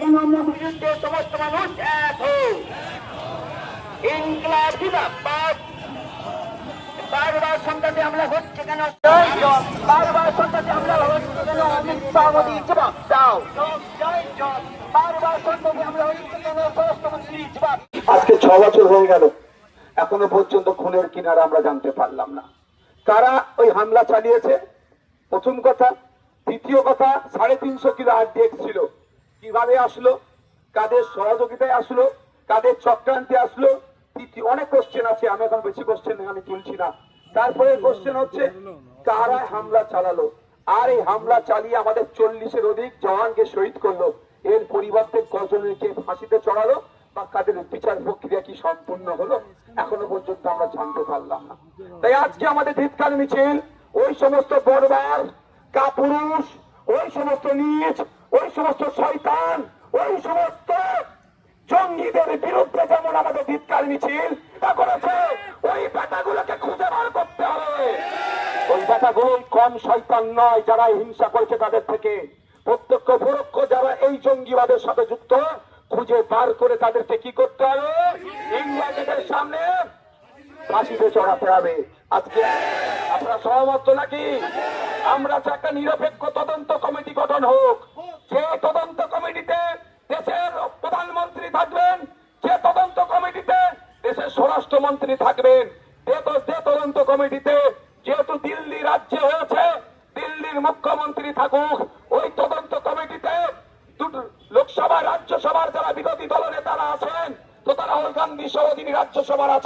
কেন মোদী সমস্ত মানুষ এক হোক ইনকলাব জিন্দাবাদ বারবার সন্তানে হামলা হচ্ছে কেন বারবার সন্তানে হামলা হচ্ছে কেন অমিত শাহ মোদী জবাব দাও বারবার সন্তানে হামলা হচ্ছে কেন স্বরাষ্ট্রমন্ত্রী জবাব ছ বছর হয়ে গেল। এখনও পর্যন্ত খুনের কিনারা আমরা জানতে পারলাম না। কারা ওই হামলা চালিয়েছে? প্রথম কথা। দ্বিতীয় কথা, সাড়ে তিনশো কিলো আরডিএক্স ছিল। কীভাবে আসলো? কাদের সহযোগিতায় আসলো? কাদের চক্রান্তে আসলো? তৃতীয় অনেক কোশ্চেন আছে, আমি এখন বেশি কোশ্চেন আমি তুলছি না। তারপরে কোশ্চেন হচ্ছে, কারা হামলা চালালো? আর এই হামলা চালিয়ে আমাদের চল্লিশের অধিক জওয়ানকে শহীদ করল। এর পরিবর্তে কজনকে ফাঁসিতে চড়ালো? বা বিচার প্রক্রিয়া কি সম্পূর্ণ হলো, এখনও পর্যন্ত আমরা জানতে পারলাম না। তাই আজকে আমাদের ধিৎকার মিছিল, ওই সমস্ত বরবার কাপুরুষ, ওই সমস্ত নিচ, ওই সমস্ত শয়তান, ওই সমস্ত জঙ্গিদের বিরুদ্ধে যেমন আমাদের ধিৎকার মিছিল তা করেছে ওই বেটাগুলোকে খুঁজে বার করতে হবে। ওই বেটাগুলো কম শয়তান নয়, যারা হিংসা করেছে তাদের থেকে। প্রত্যক্ষ পরোক্ষ যারা এই জঙ্গিবাদের সাথে যুক্ত খুঁজে বার করে তাদেরকে কি করতে হবে? ইংল্যান্ডের সামনে ফাঁসিতে চড়াতে হবে। আজকে আপনারা সহমত নাকি? আমরা একটা নিরপেক্ষ তদন্ত কমিটি গঠন হোক। সে তদন্ত কমিটিতে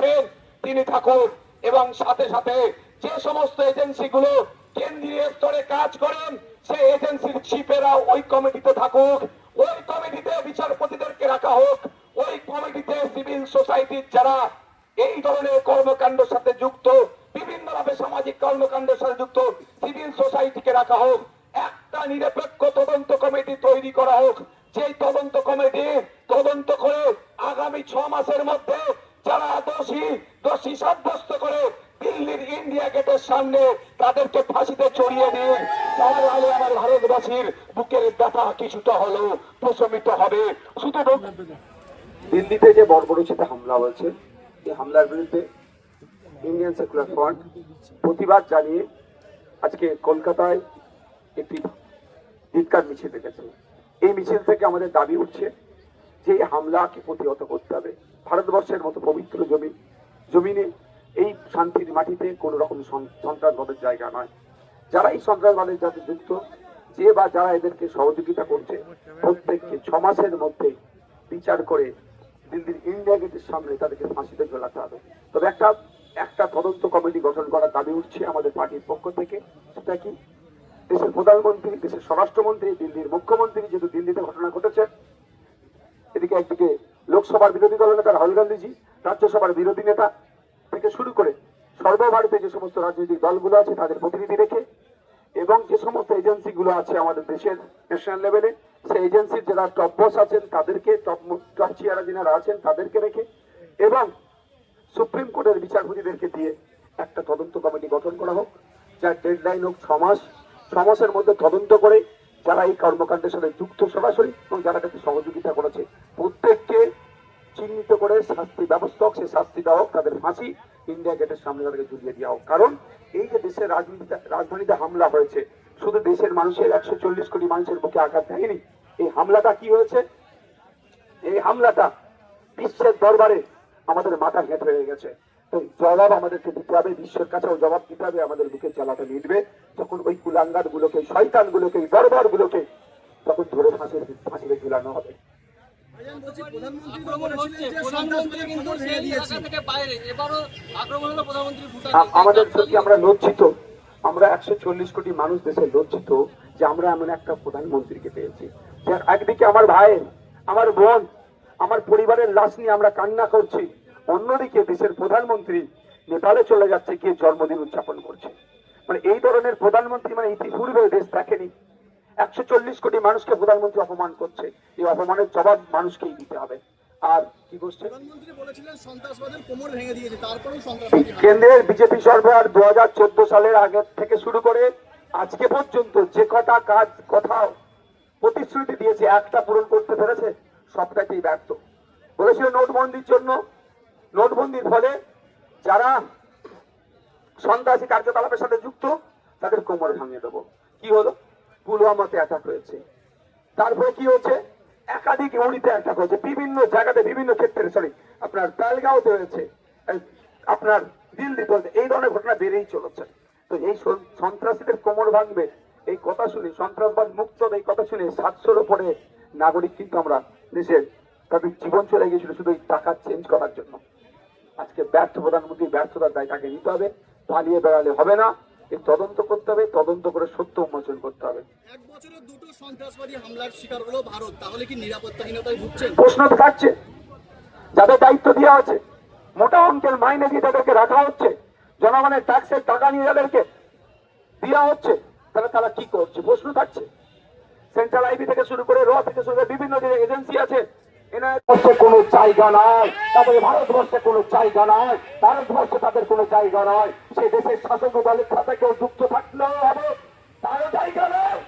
আছেন তিনি থাকুন এবং সাথে সাথে যে সমস্ত এজেন্সি গুলো কেন্দ্রীয় স্তরে কাজ করেন, সেই এজেন্সির চিফেরা ওই কমিটিতে থাকুক, ওই কমিটিতে বিচারপতিদেরকে রাখা হোক, ওই কমিটিতে সিভিল সোসাইটির যারা এই ধরনের কর্মকাণ্ডের সাথে যুক্ত বিভিন্ন ভাবে সামাজিক কর্মকাণ্ডের সাথে যুক্ত, সিভিল সোসাইটিকে রাখা হোক, একটা নিরপেক্ষ তদন্ত কমিটি তৈরি করা হোক যে তদন্ত কমিটি তদন্ত করে আগামী ছ মাসের মধ্যে যারা দোষী দোষী সাব্যস্ত করে দিল্লির ইন্ডিয়া গেটের সামনে তাদেরকে ফাঁসিতে চড়িয়ে দিন তাহলে আমার ভারতবাসীর বুকের ব্যথা কিছুটা হলেও প্রশমিত হবে। শুধু দিল্লিতে যে বর্বরচিত হামলা হয়েছে, এই হামলার বিরুদ্ধে ইন্ডিয়ান সেকুলার ফ্রন্ট প্রতিবাদ জানিয়ে আজকে কলকাতায় একটি ধিৎকার মিছিল রেখেছে এই মিছিল থেকে আমাদের দাবি উঠছে যে এই হামলাকে প্রতিহত করতে হবে। ভারতবর্ষের মতো পবিত্র জমি জমিনে এই শান্তির মাটিতে কোনো রকম সন- সন্ত্রাসবাদের জায়গা নয়। যারা এই সন্ত্রাসবাদের সাথে যুক্ত, যে বা যারা এদেরকে সহযোগিতা করছে, প্রত্যেককে ছ মাসের মধ্যে বিচার করে দিল্লির ইন্ডিয়া গেটের সামনে তাদেরকে ফাঁসিতে ঝোলাতে হবে। তবে একটা একটা তদন্ত কমিটি গঠন করার দাবি উঠছে আমাদের পার্টির পক্ষ থেকে। সেটা কি? দেশের প্রধানমন্ত্রী, দেশের স্বরাষ্ট্রমন্ত্রী, দিল্লির মুখ্যমন্ত্রী যেহেতু দিল্লিতে ঘটনা ঘটেছে, এদিকে একদিকে লোকসভার বিরোধী দল নেতা রাহুল গান্ধীজি, রাজ্যসভার বিরোধী নেতা থেকে শুরু করে সর্বভারতে যে সমস্ত রাজনৈতিক দলগুলো আছে তাদের প্রতিনিধি রেখে এবং যে সমস্ত এজেন্সিগুলো আছে আমাদের দেশের ন্যাশনাল লেভেলে সেই এজেন্সির যারা টপ বস আছেন, তাদেরকে টপ টপ চেয়ারা যারা আছেন তাদেরকে রেখে এবং সুপ্রিম কোর্টের বিচারপতিদেরকে দিয়ে একটা তদন্ত কমিটি গঠন করা হোক, যার ডেডলাইন হোক ছ মাস ছ মাসের মধ্যে তদন্ত করে যারা এই কর্মকাণ্ডের সাথে যুক্ত সরাসরি এবং যারা তাকে সহযোগিতা করেছে, প্রত্যেককে চিহ্নিত করে শাস্তি ব্যবস্থা হোক সেই শাস্তি দেওয়া হোক তাদের ফাঁসি। ইন্ডিয়া গেটের সামনে তাদেরকে ঝুলিয়ে দেওয়া হোক কারণ এই যে দেশের রাজনীতিতে রাজধানীতে হামলা হয়েছে, শুধু দেশের মানুষের একশো চল্লিশ কোটি মানুষের বুকে আঘাত দেয়নি। এই হামলাটা কি হয়েছে? এই হামলাটা বিশ্বের দরবারে আমাদের মাথা হেঁট হয়ে গেছে। তো জবাব আমাদেরকে দিতে হবে বিশ্বের কাছেও জবাব দিতে হবে আমাদের বুকে চালাতে মিটবে যখন ওই কুলাঙ্গার গুলোকে শয়তান গুলোকে দরবার গুলোকে তখন ধরে ফাঁসির ফাঁসিতে ঝুলানো হবে। আমাদের সত্যি আমরা লজ্জিত। আমরা একশো চল্লিশ কোটি মানুষ দেশে লজ্জিত যে আমরা এমন একটা প্রধানমন্ত্রীকে পেয়েছি। যার একদিকে আমার ভাই আমার বোন আমার পরিবারের লাশ নিয়ে আমরা কান্না করছি। অন্যদিকে দেশের প্রধানমন্ত্রী নেপালে চলে যাচ্ছে গিয়ে জন্মদিন উদযাপন করছে। মানে এই ধরনের প্রধানমন্ত্রী মানে ইতিপূর্বে দেশ দেখেনি। একশো চল্লিশ কোটি মানুষকে প্রধানমন্ত্রী অপমান করছে। এই অপমানের জবাব মানুষকেই দিতে হবে। আর কি করছে। কেন্দ্রের বিজেপি সরকার দু হাজার চোদ্দ সালের আগে থেকে শুরু করে আজকে পর্যন্ত যে কটা কাজ কোথাও প্রতিশ্রুতি দিয়েছে একটা পূরণ করতে পেরেছে সবটাকেই ব্যর্থ। বলেছিল নোটবন্দির জন্য নোটবন্দির ফলে যারা সন্ত্রাসী কার্যকলাপের সাথে যুক্ত, তাদের কোমর ভাঙিয়ে দেবো। কি হলো? পুলওয়ামাতে অ্যাটাক হয়েছে। তারপরে কি হচ্ছে? একাধিক ইউনিটে অ্যাটাক হয়েছে। বিভিন্ন জায়গাতে, বিভিন্ন ক্ষেত্রে সরি আপনার তালগাঁওতে হয়েছে। আপনার দিল্লিতে হয়েছে। এই ধরনের ঘটনা বেড়েই চলেছে। তো এই সন্ত্রাসীদের কোমর ভাঙবে। এই কথা শুনে, সন্ত্রাসবাদ মুক্ত এই কথা শুনে সাতশোর উপরে নাগরিক কিন্তু আমরা দেশের তাদের জীবন চলে গিয়েছিল শুধু এই টাকা চেঞ্জ করার জন্য। আজকে ব্যর্থ প্রধানমন্ত্রী ব্যর্থতার দায় তাকে নিতে হবে পালিয়ে বেড়ালে হবে না। তদন্ত করতে হবে তদন্ত করে সত্য উন্মোচন করতে হবে। এক বছরে দুটো সন্ত্রাসবাদী হামলার শিকার হলো ভারত। তাহলে কি নিরাপত্তাহীনতায় ভুগছেন? প্রশ্ন তো থাকছে। যাদের দায়িত্ব দেওয়া আছে মোটা অঙ্কের মাইনে দিয়ে তাদেরকে রাখা হচ্ছে জনগণের ট্যাক্সের টাকা নিয়ে যাদেরকে দেওয়া হচ্ছে তাহলে তারা কি করছে? প্রশ্ন থাকছে। সেন্ট্রাল আইবি থেকে শুরু করে র থেকে শুরু করে বিভিন্ন যে এজেন্সি আছে ভারতবর্ষে কোনো জায়গা নাই তাদের ভারতবর্ষে কোনো জায়গা নাই, ভারতবর্ষে তাদের কোনো জায়গা নয় সে দেশের শাসক দলের সাথে কেউ যুক্ত থাকলেও হবে আর তার থাকে জায়গা নাই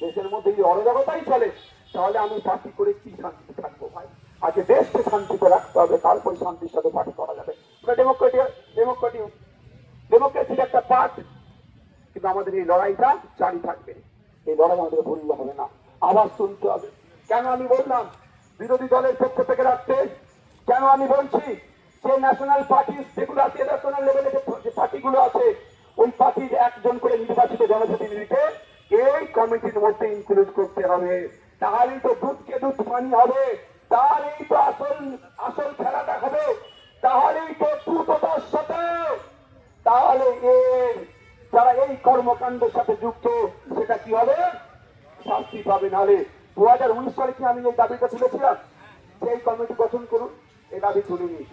দেশের মধ্যে অরাজকতাই চলে, তাহলে আমি পার্টি করে কি শান্তি থাকব ভাই? আগে দেশকে শান্তিতে রাখতে হবে, তারপরে শান্তির সাথে পার্টি আমাদের এই লড়াইটা জারি থাকবে। এই লড়াই আমাদের ভুললে হবে না। আবার শুনতে হবে। কেন আমি বললাম, বিরোধী দলের পক্ষ থেকে রাখতে? কেন আমি বলছি যে ন্যাশনাল পার্টি যেগুলো আছে ন্যাশনাল লেভেলে যে পার্টিগুলো আছে, ওই পার্টির একজন করে নির্বাচিত জনপ্রতিনিধিকে এই কমিটির মধ্যে ইনক্লুড করতে হবে। তাহলেই তো দুধকে দুধ পানি হবে তাহলেই তো আসল আসল খেলাটা হবে তাহলেই তো দ্রুততার সাথে, তাহলে এর এই কর্মকাণ্ডের সাথে যুক্ত, সেটা কি হবে? শাস্তি পাবে নাহলে। দু হাজার উনিশ সালে কি আমি এই দাবিটা তুলেছিলাম? যে এই কমিটি গঠন করুন এই দাবি তুলিনি।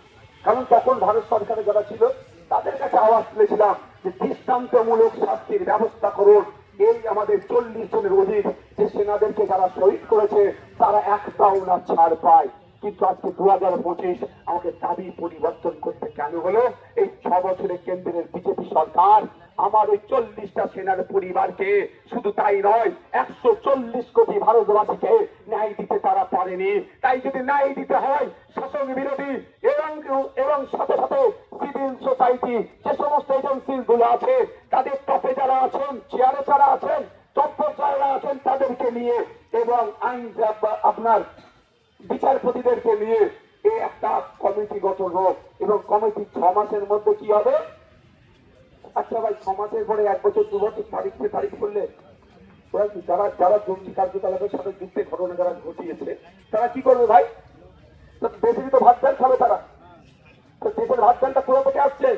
কারণ তখন ভারত সরকারে যারা ছিল, তাদের কাছে আওয়াজ তুলেছিলাম যে দৃষ্টান্তমূলক শাস্তির ব্যবস্থা করুন। এই আমাদের চল্লিশ জনের অধিক যে সেনাদেরকে যারা শহীদ করেছে, তারা একটাও না ছাড় পায়। কিন্তু আজকে দু হাজার পঁচিশ আমাকে দাবি পরিবর্তন করতে কেন হলো। এই ছ বছরের কেন্দ্রের বিজেপি সরকার আমার ওই চল্লিশটা সেনার পরিবারকে শুধু তাই নয়, একশো চল্লিশ কোটি ভারতবাসীকে ন্যায় দিতে তারা পারেনি। তাই যদি ন্যায় দিতে হয়, শাসক বিরোধী এবং এবং সাথে সাথে সিভিল সোসাইটি যে সমস্ত এজেন্সি গুলো আছে, তাদের টপে যারা আছেন চেয়ারে যারা আছেন, তৎপর যারা আছেন, তাদেরকে নিয়ে এবং আইন আপনার বিচারপতিদেরকে নিয়ে এই একটা কমিটি গঠন হোক এবং কমিটি ছ মাসের মধ্যে কি হবে? আচ্ছা ভাই, ছ মাসের পরে এক বছর, দু বছর তারিখ তারিখ করলে যারা যারা জঙ্গি কার্যকলাপের সাথে যুক্তে ঘটনা যারা ঘটিয়েছে, তারা কি করবে ভাই? তো দেশেরই তো ভাত ডাল খাবে তারা। তো দেশের ভাত ডালটা কোথা থেকে আসছে।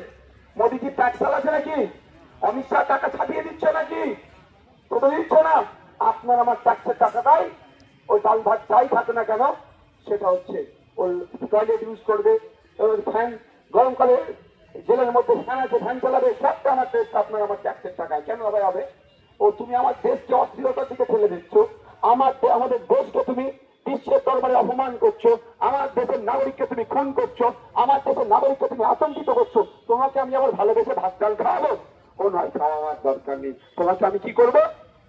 মোদিজির ট্যাক্স আছে নাকি? অমিত শাহ টাকা ছাপিয়ে দিচ্ছে নাকি? তো দিচ্ছে না? আপনার আমার ট্যাক্সের টাকাটাই ওই ডাল ভাত যাই থাকে না কেন সেটা হচ্ছে ওই টয়লেট ইউজ করবে ওই ফ্যান গরমকালে জেলের মধ্যে ফ্যান আছে ফ্যান চালাবে সবটা আমার ট্যাক্স আপনার আমার ট্যাক্সের টাকায়। কেন হবে হবে? ও, তুমি আমার দেশকে অস্থিরতার দিকে ঠেলে দিচ্ছ। আমার আমাদের দেশকে তুমি বিশ্বের দরবারে অপমান করছ। আমার দেশের নাগরিককে তুমি খুন করছ। আমার দেশের নাগরিককে তুমি আতঙ্কিত করছ। তোমাকে আমি আবার ভালোবেসে ভাত ডাল খাওয়াবো? ও নয় খাওয়ার দরকার নেই। তোমাকে আমি কি করব?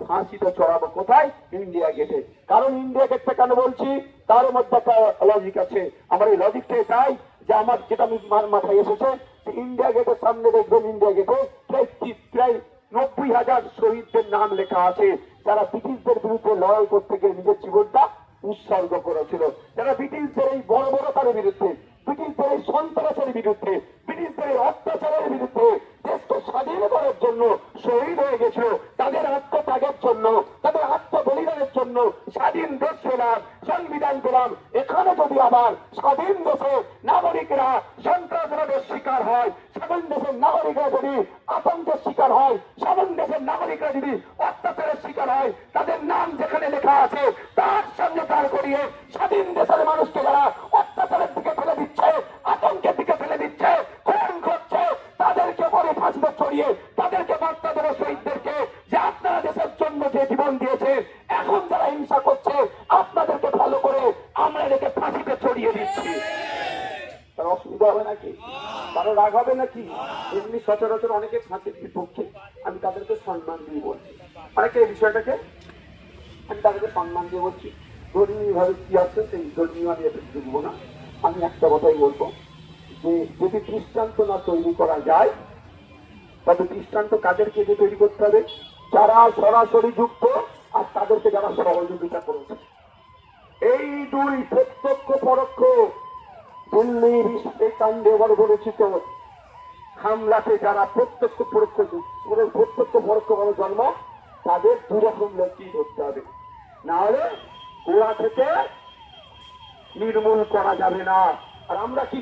ফাঁসিতে চড়াবো। কোথায়? ইন্ডিয়া গেটে। কারণ ইন্ডিয়া গেটটা কেন বলছি? তার মধ্যে একটা লজিক আছে। আমার এই লজিকটা এটাই যে আমার যেটা মাথায় এসেছে ইন্ডিয়া গেটের সামনে দেখবেন ইন্ডিয়া গেটে প্রায় প্রায় নব্বই হাজার শহীদদের নাম লেখা আছে। যারা ব্রিটিশদের বিরুদ্ধে লড়াই করতে গিয়ে নিজের জীবনটা উৎসর্গ করেছিল। যারা ব্রিটিশদের এই বড় বড় বড়তার বিরুদ্ধে, ব্রিটিশদের এই সন্ত্রাসের বিরুদ্ধে, ব্রিটিশদের এই অত্যাচারের বিরুদ্ধে দেশকে স্বাধীন করার জন্য শহীদ হয়ে গেছিল। তাদের আত্মত্যাগের জন্য, তাদের আত্মবলিদানের জন্য স্বাধীন দেশ পেলাম, সংবিধান পেলাম। এখানে যদি আবার স্বাধীন দেশে নাগরিকরা সন্ত্রাসবাদের শিকার হয়, স্বাধীন দেশের নাগরিকরা যদি আতঙ্কের শিকার হয়, স্বাধীন দেশের নাগরিকরা যদি অত্যাচারের শিকার হয়, তাদের নাম যেখানে লেখা আছে, তার সঙ্গে দাঁড় করিয়ে স্বাধীন দেশের মানুষকে যারা সচরাচর অনেকে ফাঁকের বিপক্ষে আমি তাদেরকে সম্মান দিয়ে বলছি। অনেকে এই বিষয়টাকে, আমি তাদেরকে সম্মান দিয়ে বলছি ধর্মীয় ভাবে কি আছে সেই ধর্মীয় আমি এতে ঢুকবো না। আমি একটা কথাই বলব যে, যদি দৃষ্টান্ত না তৈরি করা যায়, তবে দৃষ্টান্ত কাদেরকে দিয়ে তৈরি করতে হবে? যারা সরাসরি যুক্ত, আর তাদেরকে যারা সহযোগিতা করেছে। এই দুই প্রত্যক্ষ পরোক্ষ দিল্লির এই কাণ্ডে বর্বরচিত হামলাতে যারা প্রত্যক্ষ পরোক্ষ প্রত্যক্ষ পরোক্ষ ভাবে জন্ম, তাদের দুরকম লোকই ধরতে হবে। না হলে গোড়া থেকে নির্মূল করা যাবে না। আর আমরা কি